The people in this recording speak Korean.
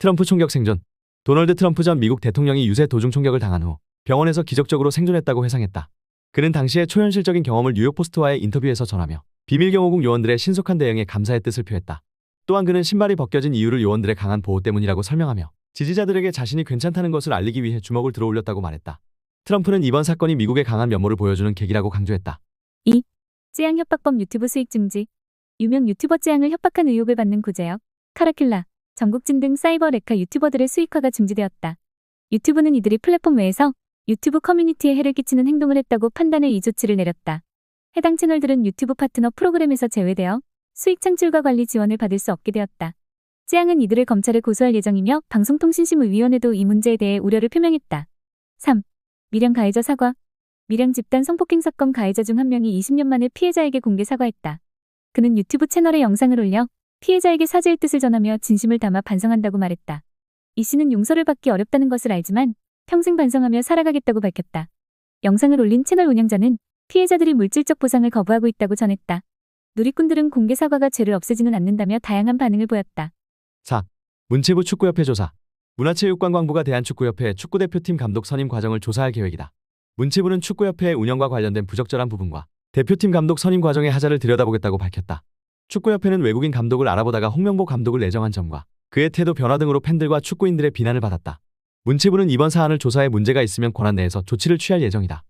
트럼프 총격 생존. 도널드 트럼프 전 미국 대통령이 유세 도중 총격을 당한 후 병원에서 기적적으로 생존했다고 회상했다. 그는 당시의 초현실적인 경험을 뉴욕포스트와의 인터뷰에서 전하며 비밀경호국 요원들의 신속한 대응에 감사의 뜻을 표했다. 또한 그는 신발이 벗겨진 이유를 요원들의 강한 보호 때문이라고 설명하며 지지자들에게 자신이 괜찮다는 것을 알리기 위해 주먹을 들어 올렸다고 말했다. 트럼프는 이번 사건이 미국의 강한 면모를 보여주는 계기라고 강조했다. 쯔양 협박범 유튜브 수익 중지. 유명 유튜버 쯔양을 협박한 의혹을 받는 구제역, 카라킬라, 전국진 등 사이버 레카 유튜버들의 수익화가 중지되었다. 유튜브는 이들이 플랫폼 외에서 유튜브 커뮤니티에 해를 끼치는 행동을 했다고 판단해 이 조치를 내렸다. 해당 채널들은 유튜브 파트너 프로그램에서 제외되어 수익 창출과 관리 지원을 받을 수 없게 되었다. 쯔양은 이들을 검찰에 고소할 예정이며 방송통신심의위원회도 이 문제에 대해 우려를 표명했다. 3. 미량 가해자 사과. 미량 집단 성폭행 사건 가해자 중 한 명이 20년 만에 피해자에게 공개 사과했다. 그는 유튜브 채널에 영상을 올려 피해자에게 사죄의 뜻을 전하며 진심을 담아 반성한다고 말했다. 이 씨는 용서를 받기 어렵다는 것을 알지만 평생 반성하며 살아가겠다고 밝혔다. 영상을 올린 채널 운영자는 피해자들이 물질적 보상을 거부하고 있다고 전했다. 누리꾼들은 공개 사과가 죄를 없애지는 않는다며 다양한 반응을 보였다. 4. 문체부 축구협회 조사. 문화체육관광부가 대한축구협회 축구대표팀 감독 선임 과정을 조사할 계획이다. 문체부는 축구협회의 운영과 관련된 부적절한 부분과 대표팀 감독 선임 과정의 하자를 들여다보겠다고 밝혔다. 축구협회는 외국인 감독을 알아보다가 홍명보 감독을 내정한 점과 그의 태도 변화 등으로 팬들과 축구인들의 비난을 받았다. 문체부는 이번 사안을 조사해 문제가 있으면 권한 내에서 조치를 취할 예정이다.